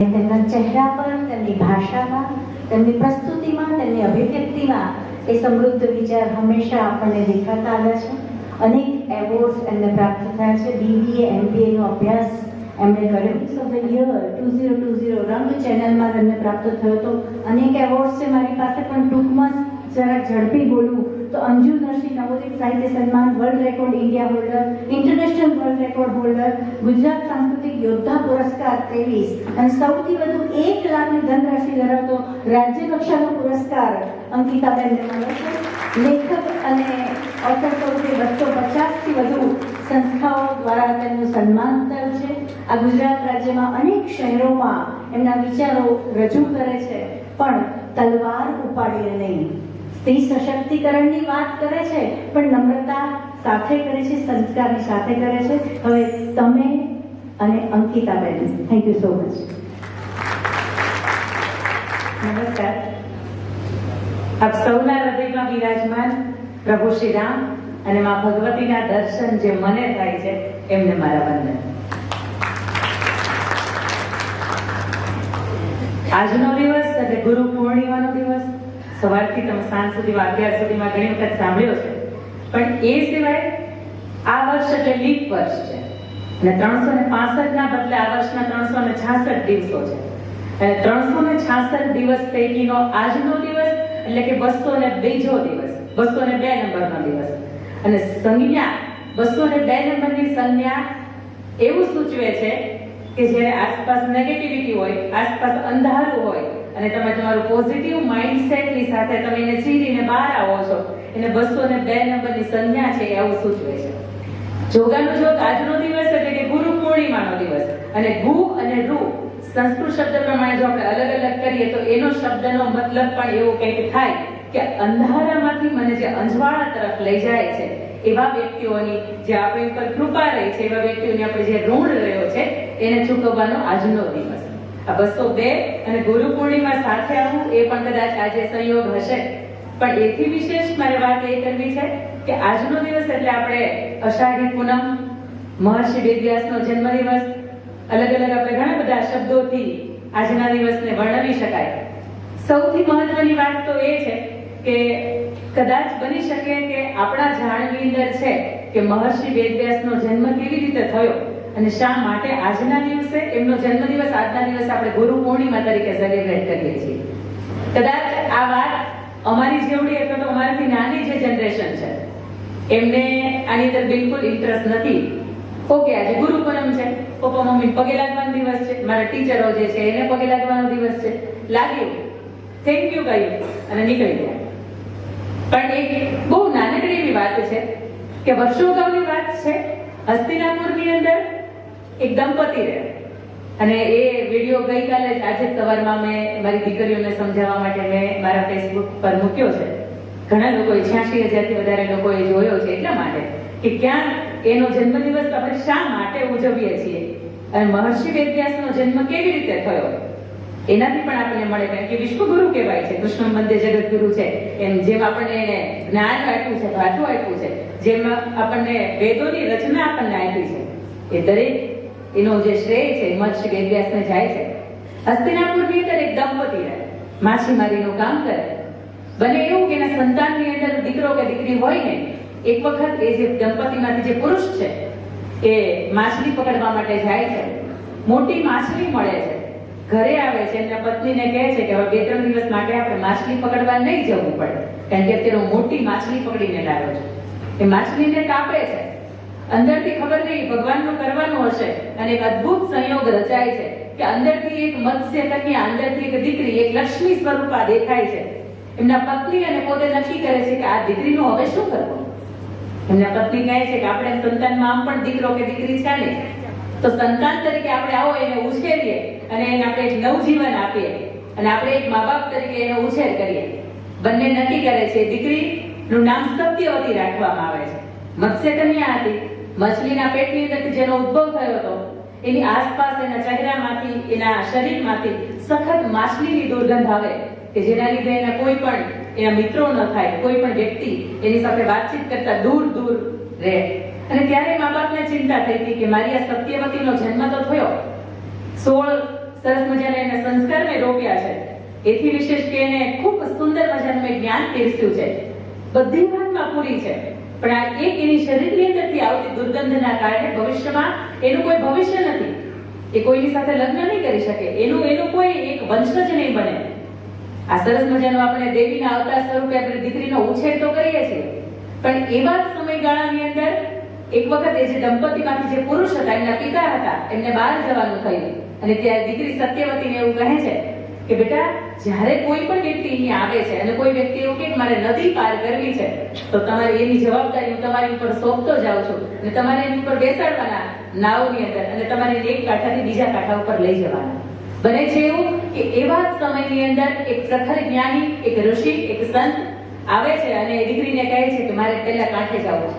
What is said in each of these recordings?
તેમના ચહેરા પર, તેમની ભાષામાં, તેમની પ્રસ્તુતિમાં, તેમની અભિવ્યક્તિમાં એ સમૃદ્ધ વિચાર હંમેશા આપણને દેખાતા આવ્યા છે. અનેક એવોર્ડ્સ એમને પ્રાપ્ત થયા છે. બીબીએ એમબીએનો અભ્યાસ એમણે કર્યો. The year two zero two zero રંગ ચેનલમાં તેમને પ્રાપ્ત થયો હતો. અનેક એવોર્ડ્સ છે મારી પાસે, પણ ટૂંકમાં જરા ઝડપી બોલું તો અંજુ નરસિંહ નવોદિત સાહિત્ય સન્માન world record India holder international world record holder Gujarat સાંસ્કૃતિક યોદ્ધા પુરસ્કાર ત્રેવીસ. અને સૌથી વધુ એક લાખની ધનરાશિ ધરાવતો રાજ્ય કક્ષાનો પુરસ્કાર અંકિતાબેનને લેખક અને ઓથર સ્વરૂપે બસો પચાસથી વધુ સંસ્થાઓ દ્વારા તેમનું સન્માન થયું છે. આ ગુજરાત રાજ્યમાં અનેક શહેરોમાં એમના વિચારો રજૂ કરે છે, પણ તલવાર ઉપાડીને નહીં. સ્ત્રી સશક્તિકરણની વાત કરે છે, પણ નમ્રતા સાથે કરે છે, સંસ્કારની સાથે કરે છે. હવે તમે અને અંકિતાબેન થેન્ક યુ સો મચ નમસ્કાર. આપ સૌના હૃદયમાં બિરાજમાન પ્રભુ શ્રી રામ અને માં ભગવતીના દર્શન જે મને થાય છે, એમને મારા વંદન. આજનો દિવસ એટલે ગુરુ પૂર્ણિમાનો દિવસ સવારથી તમે સાંજ સુધીમાં અત્યાર સુધીમાં ઘણી વખત સાંભળ્યો છે. પણ એ સિવાય આ વર્ષ એટલે લીપ વર્ષ છે. અને ત્રણસો ને પાસઠ ના બદલે આ વર્ષના ત્રણસો ને છાસઠ દિવસો છે. અને ત્રણસો ને છાસઠ દિવસ પૈકીનો આજનો દિવસ એટલે કે બસો ને બીજો દિવસ, બસો ને બે નંબરનો દિવસ. અને સંજ્ઞા, બસો ને બે નંબરની સંજ્ઞા એવું સૂચવે છે કે જ્યારે આસપાસ નેગેટિવિટી હોય, આસપાસ અંધારું હોય અને તમે તમારું પોઝિટિવ માઇન્ડસેટની સાથે તમે એને ચીરીને બહાર આવો છો. એને બસો ને બે નંબરની સંજ્ઞા છે એવું સૂચવે છે. જોગાનો જોગ આજનો દિવસ એટલે કે ગુરુ પૂર્ણિમાનો દિવસ. અને ગુ અને રૂ, સંસ્કૃત શબ્દ પ્રમાણે જો આપણે અલગ અલગ કરીએ તો એનો શબ્દનો મતલબ પણ એવો કંઈક થાય કે અંધારામાંથી મને જે અંજવાળા તરફ લઈ જાય છે, એવા વ્યક્તિઓની જે આપણી ઉપર કૃપા રહી છે, એવા વ્યક્તિઓની આપણે જે ઋણ રહ્યો છે, એને ચૂકવવાનો આજનો દિવસ. આ બસો બે અને ગુરુ પૂર્ણિમા સાથે આવું એ પણ કદાચ આજે સંયોગ હશે. પણ એથી વિશેષ મારે વાત એ કરવી છે કે આજનો દિવસ એટલે આપણે અષાઢી પૂનમ, મહર્ષિ વેદવ્યાસનો જન્મદિવસ, અલગ અલગ આપણે ઘણા બધા શબ્દોથી આજના દિવસને વર્ણવી શકાય. સૌથી મહત્વની વાત તો એ છે કે કદાચ બની શકે કે આપણા જાણવી અંદર છે કે મહર્ષિ વેદવ્યાસનો જન્મ કેવી રીતે થયો. અને શા માટે આજના દિવસે? એમનો જન્મદિવસ આજના દિવસે આપણે ગુરુ પૂર્ણિમા તરીકે સેલિબ્રેટ કરીએ છીએ. કદાચ આ વાત અમારી જેવડી અથવા તો અમારાથી નાની જે જનરેશન છે, એમને આની અંદર બિલકુલ ઇન્ટરેસ્ટ નથી. ઓકે, આજે ગુરુ પૂનમ છે. પપ્પા, મમ્મી, પગે લાગવાનો દિવસ છે. મારા ટીચરો જે છે, એને પગે લાગવાનો દિવસ છે. લાગ્યું. થેન્ક યુ કહ્યું. અને નીકળી ગયા. પણ એક બહુ નાનકડી એવી વાત છે કે વર્ષો અગાઉની વાત છે, હસ્તિનાપુરની અંદર એક દંપતી રહે. અને એ વીડિયો ગઈકાલે જ આજે સવારમાં મેં મારી દીકરીઓને સમજાવવા માટે મેં મારા ફેસબુક પર મૂક્યો છે. ઘણા લોકોએ છ્યાસી હજારથી વધારે લોકોએ જોયો છે એટલા માટે કે ક્યાં એનો જન્મદિવસ આપણે શા માટે ઉજવીએ છીએ? અને મહર્ષિ વેદવ્યાસનો જન્મ કેવી રીતે થયો? એનાથી પણ આપણને મળે કારણ કે વિશ્વગુરુ કહેવાય છે. કૃષ્ણ મંદિર જગતગુરુ છે. એમ જેમ આપણને જ્ઞાન આપ્યું છે ભાષું આપ્યું છે, જેમ આપણને વેદોની રચના આપણને આપી છે. એ દરેક એનો જે શ્રેય છે મહર્ષિ વેદવ્યાસને જાય છે. હસ્તિનાપુરની અંદર એક દંપતી રહે, માછીમારીનું કામ કરે. બને એવું કે એના સંતાનની અંદર દીકરો કે દીકરી હોય ને, એક વખત એ જે દંપતીમાંથી જે પુરુષ છે, એ માછલી પકડવા માટે જાય છે. મોટી માછલી મળે છે. ઘરે આવે છે, એમના પત્નીને કહે છે કે હવે બે, ત્રણ દિવસ માટે આપણે માછલી પકડવા નહીં જવું પડે, કારણ કે અત્યારે મોટી માછલી પકડીને લાવ્યો છું. એ માછલીને કાપે છે. અંદરથી ખબર નહીં, ભગવાનનું કરવાનું હશે અને એક અદ્ભુત સંયોગ રચાય છે કે અંદરથી એક મત્સ્ય કન્યા અંદરથી એક દીકરી, એક લક્ષ્મી સ્વરૂપા દેખાય છે. એમના પત્ની અને પોતે નક્કી કરે છે કે આ દીકરીનું હવે શું કરવું? એમના પત્ની કહે છે કે આપણે સંતાનમાં આમ પણ દીકરો કે દીકરી છે ને? તો સંતાન તરીકે આપણે આવો એને ઉછેરીએ અને એને આપણે એક નવજીવન આપીએ અને આપણે એક મા બાપ તરીકે એનો ઉછેર કરીએ. બંને નક્કી કરે છે, દીકરીનું નામ સત્યવતી રાખવામાં આવે છે. મત્સ્ય કન્યા હતી. મછલીના પેટની અંદરથી જેનો ઉદ્ભવ થયો હતો, એની આસપાસ એના ચહેરામાંથી, એના શરીરમાંથી સખત માછલીની દુર્ગંધ આવે કે જેના લીધે એના કોઈ પણ એના મિત્રો ન થાય, કોઈ પણ વ્યક્તિ એની સાથે વાતચીત કરતા દૂર દૂર રહે. અને ત્યારે મા બાપને ચિંતા થઈ હતી કે મારી આ સત્યવતીનો જન્મ તો થયો. સોળ સરસ મજાના એના સંસ્કાર મેં રોપ્યા છે. એથી વિશેષ કે એને ખૂબ સુંદર મજાનું જ્ઞાન પીરસ્યું છે. બધી વાતમાં પૂરી છે. પણ આ એક એની શરીરની અંદરથી આવતી દુર્ગંધના કારણે ભવિષ્યમાં એનું કોઈ ભવિષ્ય નથી. એ કોઈની સાથે લગ્ન નહીં કરી શકે. એનું એનું કોઈ એક વંશજ નહીં બને. આ સરસ મજાનો આપણે દેવીના અવતાર સ્વરૂપે આપણે દીકરીનો ઉછેર તો કરીએ છીએ. પણ એવા જ સમયગાળાની અંદર એક વખત એ જે દંપતીમાંથી જે પુરુષ હતા, એમના પિતા હતા, એમને બહાર જવાનું થયું. અને ત્યારે દીકરી સત્યવતીને એવું કહે છે કે બેટા, જ્યારે કોઈ પણ વ્યક્તિ અહીંયા આવે છે અને કોઈ વ્યક્તિ એવું કે મારે નદી પાર કરવી છે, તો તમારે એની જવાબદારી હું તમારી ઉપર સોંપતો જાઉં છું અને તમારે એની ઉપર બેસાડવાના નાવની અંદર અને તમારે એક કાંઠાથી બીજા કાંઠા ઉપર લઈ જવાના. બને છે એવું કે એવા જ સમયની અંદર એક પ્રખર જ્ઞાની, એક ઋષિ, એક સંત આવે છે અને દીકરીને કહે છે કે મારે પહેલા કાંઠે જવું છે.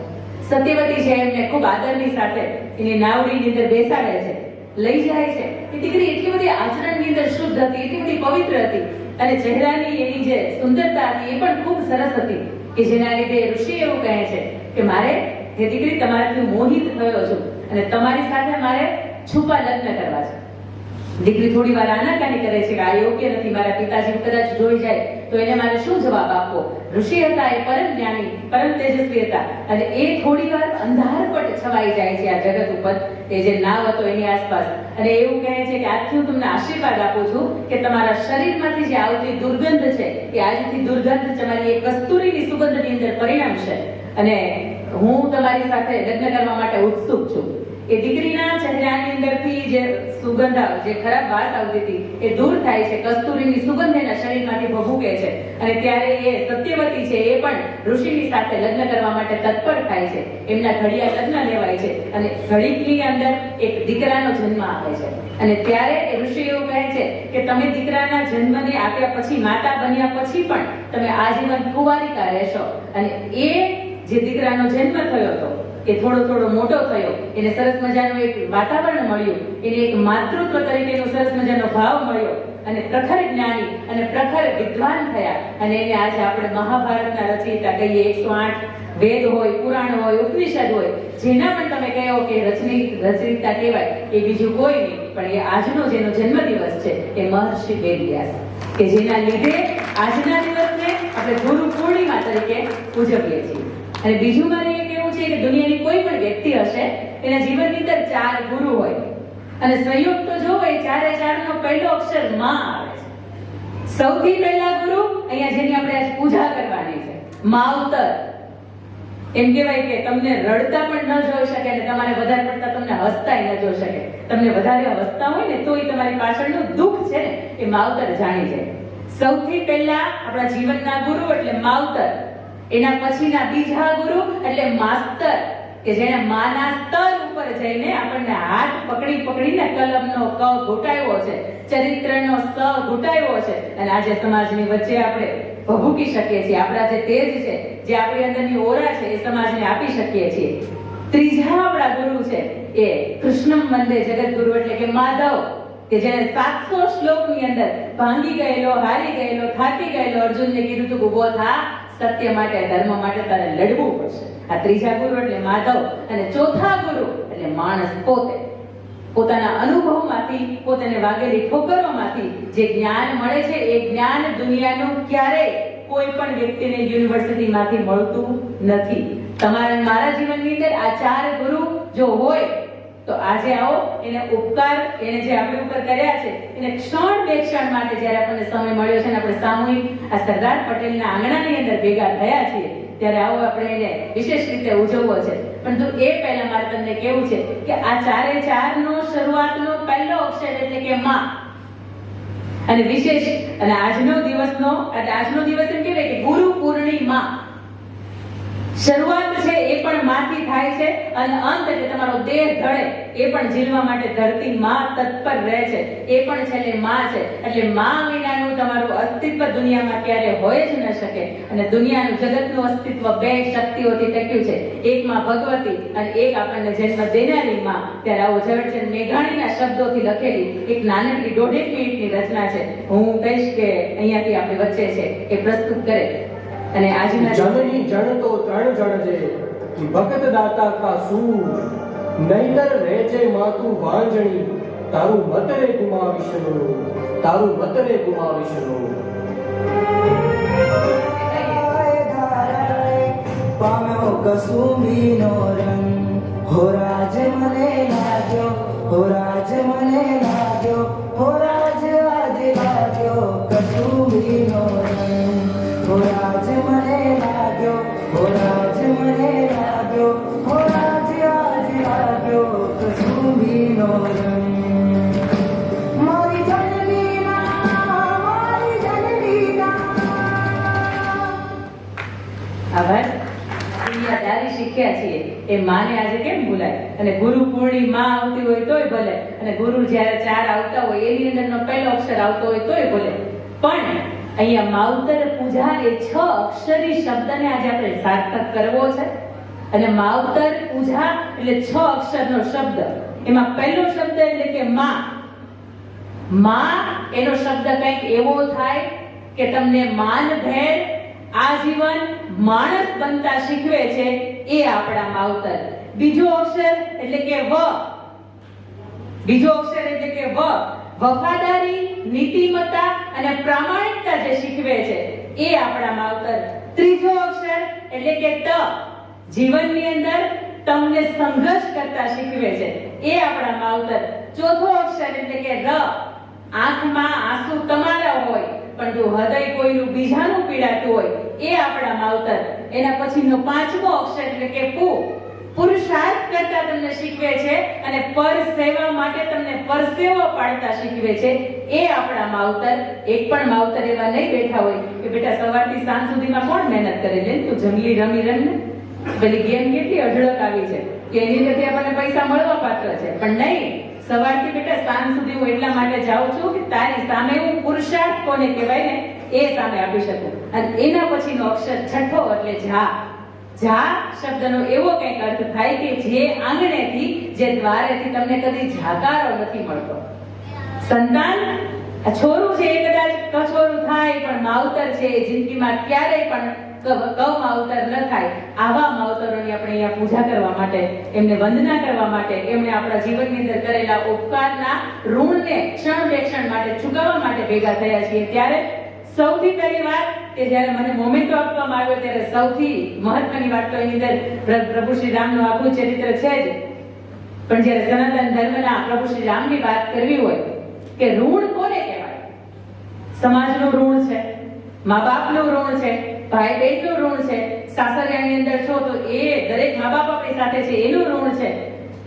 સત્યવતી છે એમને ખૂબ આદરની સાથે એની નાવડીની અંદર બેસાડે છે. લઈ જાય છે. એ દીકરી એટલી બધી આચરણની અંદર શુદ્ધ હતી, એટલી બધી પવિત્ર હતી. અને ચહેરાની એની જે સુંદરતા હતી એ પણ ખૂબ સરસ હતી. કે જેના લીધે ઋષિ એવું કહે છે કે મારે હે દીકરી, તમારાથી મોહિત થયો છું અને તમારી સાથે મારે છુપા લગ્ન કરવા છે. દીકરી થોડી વાર આનાકાની કરે છે કે આ યોગ્ય નથી, મારા પિતાજી કદાચ જોઈ જાય તો એને મારે શું જવાબ આપવો? ઋષિ હતા એ પરમ જ્ઞાની, પરમ તેજસ્વી હતા. અને એ થોડી વાર અંધારપટ છવાઈ જાય છે આ જગત ઉપર, એ જે નાવ હતો એની આસપાસ. અને એવું કહે છે કે આજથી હું તમને આશીર્વાદ આપું છું કે તમારા શરીરમાંથી જે આવતી દુર્ગંધ છે, એ આજથી દુર્ગંધ તમારી એક કસ્તુરીની સુગંધની અંદર પરિણમશે. અને હું તમારી સાથે લગ્ન કરવા માટે ઉત્સુક છું. એ દીકરીના ચહેરાની અંદરથી જે સુગંધ જે ખરાબ વાત આવતી હતી, એ દૂર થાય છે. કસ્તુરીની સુગંધ એના શરીરમાંથી ભભૂકે છે. અને ત્યારે એ સત્યવતી છે, એ પણ ઋષિની સાથે લગ્ન કરવા માટે તત્પર થાય છે. એમના ઘડિયા લગ્ન લેવાય છે અને ઘડીકની અંદર એક દીકરાનો જન્મ આવે છે. અને ત્યારે એ ઋષિ એવું કહે છે કે તમે દીકરાના જન્મને આપ્યા પછી, માતા બન્યા પછી પણ તમે આજીવન કુવારિકા રહેશો. અને એ જે દીકરાનો જન્મ થયો હતો એ થોડો થોડો મોટો થયો, એને સરસ મજાનું એક વાતાવરણ મળ્યું, એને એક માતૃત્વ તરીકેનો સરસ મજાનો ભાવ મળ્યો, અને પ્રખર જ્ઞાની અને પ્રખર વિદ્વાન થયા. અને એને આજે આપણે મહાભારતના રચયિતા કહીએ, એકસો આઠ વેદ હોય, પુરાણ હોય, ઉપનિષદ હોય, જેના પણ તમે કહો કે રચની, રચયિતા કહેવાય, એ બીજું કોઈ નહીં, પણ એ આજનો જેનો જન્મદિવસ છે, એ મહર્ષિ વેદવ્યાસ કે જેના લીધે આજના દિવસને આપણે ગુરુ પૂર્ણિમા તરીકે ઉજવીએ છીએ. અને બીજું મારે છે કે દુનિયાની કોઈ પણ વ્યક્તિ હશે, એના જીવનની અંદર ચાર ગુરુ હોય. અને સંયોગ તો જો હોય, ચારે ચારનો પહેલો અક્ષરમાં આવે છે. સૌથી પહેલા ગુરુ, અહીંયા જેની આપણે આજ પૂજા કરવાની છે, માવતર. એમ કહેવાય કે તમને રડતા પણ ન જોઈ શકે અને તમારે વધારે પડતા તમને હસતાય ન જોઈ શકે. તમને વધારે હસતા હોય ને તો એ તમારી પાછળનું દુઃખ છે ને, એ માવતર જાણી જાય. સૌથી પહેલા આપણા જીવનના ગુરુ એટલે માવતર. એના પછીના બીજા ગુરુ એટલે માસ્તર, કે જેણે માના સ્તર ઉપર જઈને આપણને હાથ પકડી પકડીને કલમનો ક ઘૂંટાયો છે, ચરિત્રનો સ ઘૂંટાયો છે. અને આજે સમાજની વચ્ચે આપણે ભભૂકી શકીએ છીએ. આપણા જે તેજ છે, જે આપણી અંદરની ઓરા છે, એ સમાજને આપી શકીએ છીએ. ત્રીજા આપણા ગુરુ છે, એ કૃષ્ણમ જગત ગુરુ એટલે કે માધવ, કે જેને સાતસો શ્લોકની અંદર ભાંગી ગયેલો, હારી ગયેલો, થાકી ગયેલો અર્જુનને કીધું તું ઊભો થા સત્ય માટે, ધર્મ માટે તારે લડવું પડશે. આ ત્રીજા ગુરુ એટલે માધવ અને ચોથા ગુરુ એટલે માણસ પોતે. પોતાના અનુભવમાંથી, પોતાને વાગેલી ઠોકરોમાંથી જે જ્ઞાન મળે છે, એ જ્ઞાન દુનિયાનું ક્યારેય કોઈ પણ વ્યક્તિને યુનિવર્સિટીમાંથી મળતું નથી. તમારા મારા જીવનની અંદર આ ચાર ગુરુ જો હોય તો આજે આવો, એને ઉપકાર, એને જે આપણી ઉપર કર્યા છે, એને ક્ષણ બે ક્ષણ માટે જ્યારે આપણને સમય મળ્યો છે આપણે સામૂહિક આ સરદાર પટેલના આંગણાની અંદર ભેગા થયા છીએ, ત્યારે આવો આપણે એને વિશેષ રીતે ઉજવવો છે. પરંતુ એ પહેલા મારે તમને કેવું છે કે આ ચારે ચારનો શરૂઆતનો પહેલો અક્ષર એટલે કે માં. અને વિશેષ અને આજનો દિવસનો આજનો દિવસ એમ કહેવાય કે ગુરુ પૂર્ણિમા. શરૂઆત છે એ પણ માથી થાય છે અને અંત એટલે તમારો દેહ ઢળે એ પણ જીલવા માટે ધરતી માં તત્પર રહે છે. એ પણ છેલ્લે માં છે. એટલે માં વિનાનું તમારું અસ્તિત્વ દુનિયામાં ક્યારે હોય જ ન શકે. અને દુનિયાનું જગતનું અસ્તિત્વ બે શક્તિઓથી ટક્યું છે. એક માં ભગવતી અને એક આપણને જન્મ દેનારી માં. ત્યારે આવો ઝવેરચંદ મેઘાણીના શબ્દોથી લખેલી એક નાનકડી દોઢેક મિનિટની રચના છે. હું કહીશ કે અહીંયાથી આપણી વચ્ચે છે. એ પ્રસ્તુત કરે. અને આજના જનની જણ તો ત્રણ જણ જે ભગત દાતા કા સૂર. નહીતર રહે છે માતું વાંજણી. તારું મત રે ગુમાવીશનું. તારું મત રે ગુમાવીશનું. પામ્યો કસુંબીનો રંગ. હો રાજ મને લાગ્યો હો રાજ મને લાગ્યો હો રાજ એ માને આજે કેમ ભૂલાય અને ગુરુ પૂર્ણિમા આવતી હોય તોય ભલે અને ગુરુ જ્યારે ચાર આવતા હોય, એની અંદરનો પહેલો અક્ષર આવતો હોય તોય ભલે પણ અહીંયા માવતર પૂજા એ છ અક્ષરી શબ્દને આજે આપણે સાર્થક કરવો છે. અને માવતર પૂજા એટલે છ અક્ષરનો શબ્દ. એમાં પહેલો શબ્દ એટલે કે માં. માં એનો શબ્દ કંઈક એવો થાય કે તમને માનભેર આજીવન, માણસ બનતા શીખવે છે. એ આપણા માવતર બીજો અક્ષર એટલે કે વ. બીજો અક્ષર એટલે કે વ. વફાદારી, નીતિમત્તા અને પ્રામાણિકતા જે શીખવે છે, એ આપણા માવતર ત્રીજો અક્ષર એટલે કે ત. જીવનની અંદર તમને સંઘર્ષ કરતા શીખવે છે, એ આપણા માવતર ચોથો અક્ષર એટલે કે ર. આંખમાં આંસુ તમારા હોય, પણ જો હૃદય કોઈનું બીજાનું પીડાતું હોય, એ આપણા માવતર એના પછીનો પાંચમો અક્ષર એટલે કે પુ. પુરુષાર્થ કરતા તમને શીખવે છે અને પર સેવા માટે તમને પરસેવો પાડતા શીખવે છે. એ આપણા માવતર, એક પણ માવતર એવા નહીં બેઠા હોય કે બેટા સવારથી સાંજ સુધીમાં કોણ મહેનત કરે? લે તું જંગલી રમી રમ પેલી ગેમ કેટલી અઢળક આવી છે કે એની અંદરથી આપણને પૈસા મળવા પાત્ર છે. પણ નહીં સવારથી બેટા સાંજ સુધી હું એટલા માટે જાઉં છું કે તારી સામે હું પુરુષાર્થ કોને કહેવાય ને, એ સામે આપી શકું. અને એના પછીનો અક્ષર છઠ્ઠો એટલે જા જા શબ્દનો એવો કંઈક અર્થ થાય કે જે આંગણેથી, જે દ્વારેથી તમને કદી જાકારો નથી મળતો. સંતાન છોરું છે એ કદાચ કછોરું થાય, પણ માવતર છે એ જિંદગીમાં ક્યારેય પણ ક- લખાય આવા માવતરોની આપણે અહીંયા પૂજા કરવા માટે, એમને વંદના કરવા માટે એમણે આપણા જીવનની અંદર કરેલા ઉપકારના ઋણને ક્ષણ બે ક્ષણ માટે ચૂકવવા માટે ભેગા થયા છીએ. ત્યારે સૌથી પહેલી વાત કે જ્યારે મને મોમેન્ટો આપવામાં આવ્યો ત્યારે સૌથી મહત્વની વાત તો એની અંદર પ્રભુ શ્રી રામનું આખું ચરિત્ર છે જ. પણ જ્યારે સનાતન ધર્મના પ્રભુ શ્રી રામની વાત કરવી હોય કે ઋણ કોને કહેવાય? સમાજનું ઋણ છે મા બાપનું ઋણ છે ભાઈ બહેનનું ઋણ છે, સાસરિયાની અંદર છો તો એ દરેક મા બાપ આપણી સાથે છે, એનું ઋણ છે.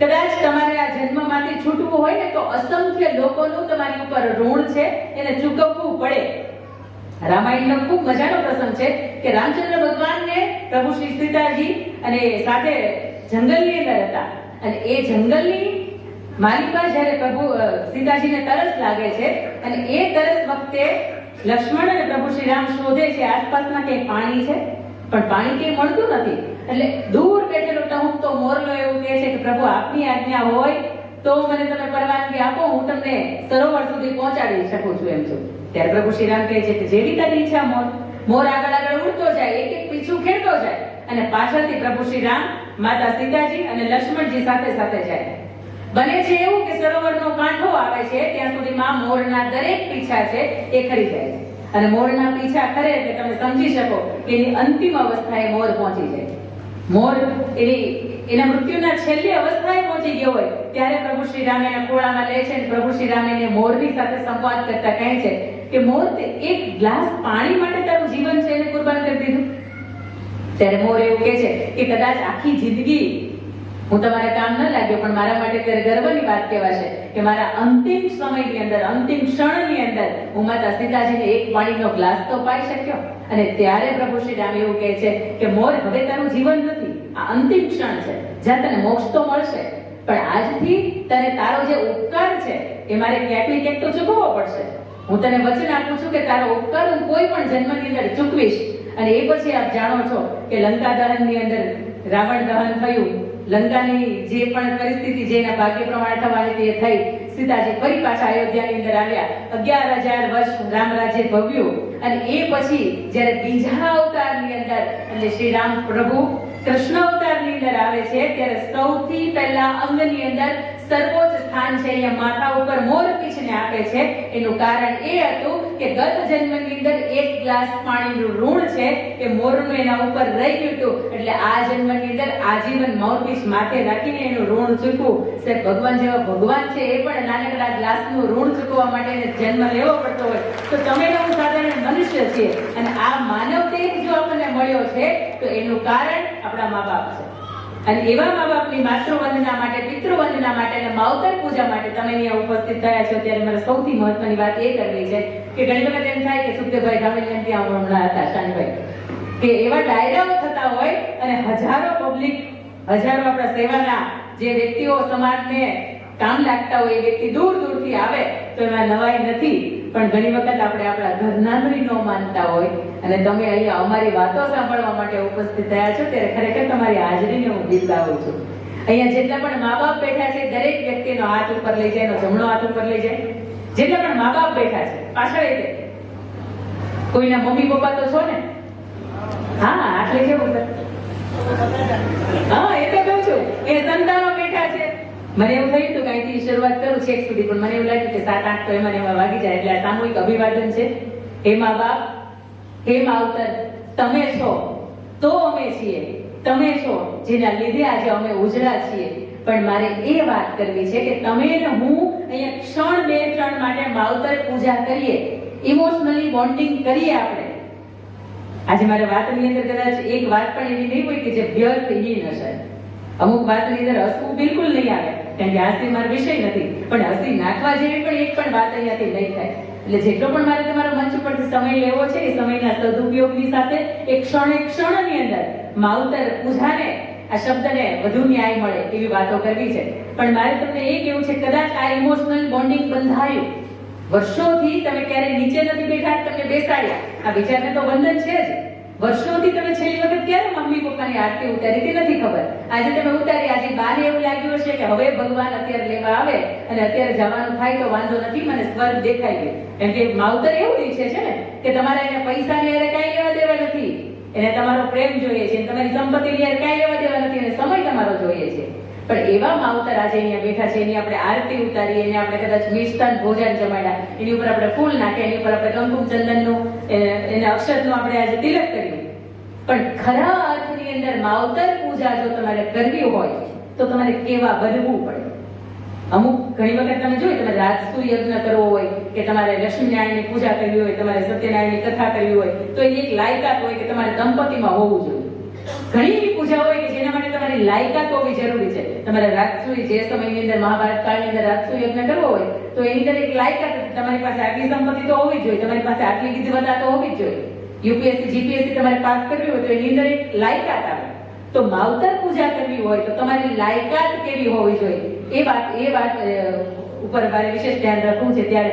કદાચ તમારે આ જન્મમાંથી છૂટવું હોય ને તો અસંખ્ય લોકોનું તમારી ઉપર ઋણ છે, એને ચૂકવવું પડે. રામાયણનો ખૂબ મજાનો પ્રસંગ છે કે રામચંદ્ર ભગવાનને પ્રભુ શ્રી સીતાજી અને સાથે જંગલની અંદર હતા. અને એ જંગલની માલિકા જ્યારે પ્રભુ સીતાજીને તરસ લાગે છે અને એ તરસ વખતે લક્ષ્મણ અને પ્રભુ શ્રી રામ શોધે છે આસપાસમાં ક્યાંય પાણી છે? પણ પાણી ક્યાંય મળતું નથી. એટલે દૂર બેઠેલો ટહુકતો મોરલો એવું કહે છે કે, પ્રભુ, આપની આજ્ઞા હોય તો મને તમે પરવાનગી આપો, હું તમને સરોવર સુધી પહોંચાડી શકું છું એમ છું. ત્યારે પ્રભુ શ્રી રામ કહે છે કે, જેવી તારી ઈચ્છા, મોર. મોર આગળ આગળ ઉડતો જાય, એક એક પીછું ખેડતો જાય અને પાછળથી પ્રભુ શ્રી રામ માતા સીતાજી અને લક્ષ્મણજી સાથે સાથે જાય. બને છે એવું કે સરોવરનો કાંઠો આવે છે, ત્યાં સુધીમાં મોરના દરેક પીછા છે એ ખરી જાય છે. અને મોરના પીછા ખરે એટલે તમે સમજી શકો કે એની અંતિમ અવસ્થાએ મોર પહોંચી જાય. મોર એની, એના મૃત્યુના છેલ્લી અવસ્થાએ પહોંચી ગયો હોય, ત્યારે પ્રભુ શ્રી રામ એના ખોળામાં લે છે અને પ્રભુ શ્રી રામ એને મોરની સાથે સંવાદ કરતા કહે છે કે મોર તે એક ગ્લાસ પાણી માટે તારું જીવન છે એને કુરબાન કરી દીધું. ત્યારે મોર એવું કહે છે કે કદાચ આખી જિંદગી હું તમારે કામ ન લાગ્યો, પણ મારા માટે ત્યારે ગર્વની વાત કહેવાશે કે મારા અંતિમ સમયની અંદર, અંતિમ ક્ષણની અંદર હું માતા સીતાજીને એક પાણીનો ગ્લાસ તો પાઈ શક્યો. અને ત્યારે પ્રભુ શ્રી રામ એવું કહે છે કે મોર હવે તારું જીવન નથી. આ અંતિમ ક્ષણ છે. જ્યાં તને મોક્ષ તો મળશે. પણ આજથી તને તારો જે ઉપકાર છે, એ મારે ક્યાંક ને ક્યાંક તો ચૂકવવો પડશે. હું તને વચન આપું છું કે તારો ઉપકાર હું કોઈ પણ જન્મની અંદર ચૂકવીશ. અને એ પછી આપ જાણો છો કે લંકા દહનની અંદર રાવણ દહન થયું. લંકાની જે પણ પરિસ્થિતિ જેના ભાગ્ય પ્રમાણે થવાની તે થઈ. સીતાજી ફરી પાછા અયોધ્યાની અંદર આવ્યા. અગિયાર હજાર વર્ષ રામ રાજ્ય ભવ્યું. અને એ પછી જ્યારે બીજા અવતારની અંદર, એટલે શ્રી રામ પ્રભુ કૃષ્ણ અવતારની અંદર આવે છે, ત્યારે સૌથી પહેલા અંગની અંદર સર્વોચ્ચ સ્થાન છે, અહીંયા માથા ઉપર મોર પીછને આપે છે. એનું કારણ એ હતું કે ગત જન્મની અંદર એક ગ્લાસ પાણીનું ઋણ છે એ મોરનું એના ઉપર રહી ગયું હતું. એટલે આ જન્મની અંદર આજીવન મોરપીછ માથે રાખીને એનું ઋણ ચૂકવું. સાહેબ, ભગવાન જેવા ભગવાન છે એ પણ નાનકડા ગ્લાસનું ઋણ ચૂકવવા માટે એને જન્મ લેવો પડતો હોય. તો તમે હું સાધારણ મનુષ્ય છીએ અને આ માનવ દેહ જો આપણને મળ્યો છે, તો એનું કારણ આપણા મા બાપ છે. અને એવા મા બાપની માતૃવંદના માટે પિતૃવંદના માટે અને માવતર પૂજા માટે તમે અહીંયા ઉપસ્થિત થયા છો. ત્યારે મારે સૌથી મહત્વની વાત એ કરવી છે કે ઘણી વખત એમ થાય કે સુખદેવભાઈ ગામેલિયન ત્યાં હમણાં હતા, શાનભાઈ. કે એવા ડાયરાઓ થતા હોય અને હજારો પબ્લિક હજારો આપણા સેવાના જે વ્યક્તિઓ સમાજને કામ લાગતા હોય, એ વ્યક્તિ દૂર દૂરથી આવે તો એમાં નવાઈ નથી. પણ ઘણી વખત આપણે આપણા ઘરનાનું ન માનતા હોય. અને તમે અહીંયા અમારી વાતો સાંભળવા માટે ઉપસ્થિત થયા છો, ત્યારે ખરેખર તમારી હાજરીને હું બિરદાવું છું. અહીંયા જેટલા પણ મા બાપ બેઠા છે, દરેક વ્યક્તિનો હાથ ઉપર લઈ જાય, એનો જમણો હાથ ઉપર લઈ જાય. જેટલા પણ મા બાપ બેઠા છે, પાછળ એ. કોઈના મમ્મી પપ્પા તો છો ને? હા હાથ લઈ જાવ હા, એ તો કહું છું, એ સંતાનો બેઠા છે. મને એવું થયું હતું અહીંથી શરૂઆત કરું છેક સુધી, પણ મને એવું લાગ્યું કે સાત, આઠ તો એમાં એમાં વાગી જાય, એટલે આ સામૂહિક અભિવાદન છે. હે મા બાપ હે માવતર તમે છો, તો અમે છીએ. તમે છો જેના લીધે આજે અમે ઉજળા છીએ. પણ મારે એ વાત કરવી છે કે તમે ને હું અહીંયા ક્ષણ બે ત્રણ માટે માવતર પૂજા કરીએ. ઇમોશનલી બોન્ડિંગ કરીએ આપણે. આજે મારે વાતની અંદર કદાચ એક વાત પણ એવી નહીં હોય કે જે વ્યર્થ ઈ ન હશે અમુક વાતની અંદર હસવું બિલકુલ નહીં આવે, કારણ કે હાસ્ય મારો વિષય નથી. પણ હસી નાખવા જેવી પણ એક પણ વાત અહીંયાથી નહીં થાય. એટલે જેટલો પણ મારે તમારા મંચ ઉપરથી સમય લેવો છે, એ સમયના સદુપયોગની સાથે એક ક્ષણ એક ક્ષણની અંદર માવતર પૂજાને આ શબ્દને વધુ ન્યાય મળે એવી વાતો કરવી છે. પણ મારે તમને એ કહેવું છે, કદાચ આ ઇમોશનલ બોન્ડિંગ બંધાયું. વર્ષોથી તમે ક્યારે નીચે નથી બેઠા તમને બેસાડ્યા. આ વિચારને તો વંદન છે જ. વર્ષોથી તમે છેલ્લી વખત ક્યારે મમ્મી પપ્પાની આરતી ઉતારી તે નથી ખબર? આજે તમે ઉતારી, આજે બાને એવું લાગ્યું હશે કે હવે ભગવાન અત્યારે લેવા આવે અને અત્યારે જવાનું થાય તો વાંધો નથી, મને સ્વર્ગ દેખાઈ ગયું. કેમ કે માવતર એવું ઈચ્છે છે ને કે તમારે એને પૈસાની અરે કાંઈ લેવા દેવા નથી. એને તમારો પ્રેમ જોઈએ છે, તમારી સંપત્તિની અરે કાંઈ લેવા દેવા નથી અને સમય તમારો જોઈએ છે. પણ એવા માવતર આજે અહીંયા બેઠા છે, એની આપણે આરતી ઉતારી એને આપણે કદાચ મિષ્ટાન ભોજન જમાડ્યા. એની ઉપર આપણે ફૂલ નાખ્યા એની ઉપર આપણે કંકુમ ચંદનનું એના અક્ષતનું આપણે આજે તિલક કર્યું પણ ખરા અર્થની અંદર માવતર પૂજા જો તમારે કરવી હોય, તો તમારે કેવા બનવું પડે? અમુક ઘણી વખત તમે જોયું તમે રાજસુ યજ્ઞ કરવો હોય, કે તમારે લક્ષ્મીનારાયણની પૂજા કરવી હોય, તમારે સત્યનારાયણની કથા કરવી હોય, તો એની એક લાયકાત હોય કે તમારે દંપતીમાં હોવું જોઈએ. ઘણી એવી પૂજા હોય કે જેના માટે તમારી લાયકાત હોવી જરૂરી છે. તમારે રાજસુ જે સમયની અંદર મહાભારત કાળની અંદર રાજસુ યજ્ઞ કરવો હોય, તો એની અંદર એક લાયકાત તમારી પાસે આટલી સંપત્તિ તો હોવી જોઈએ. તમારી પાસે આટલી વિધિવતા તો હોવી જ જોઈએ. યુપીએસસી, જીપીએસસી તમારે પાસ કરવી હોય તો એની અંદર એક લાયકાત આવે. તો માવતર પૂજા કરવી હોય તો તમારી લાયકાત કેવી હોવી જોઈએ? એ વાત એ વાત ઉપર મારે વિશેષ ધ્યાન રાખવું છે. ત્યારે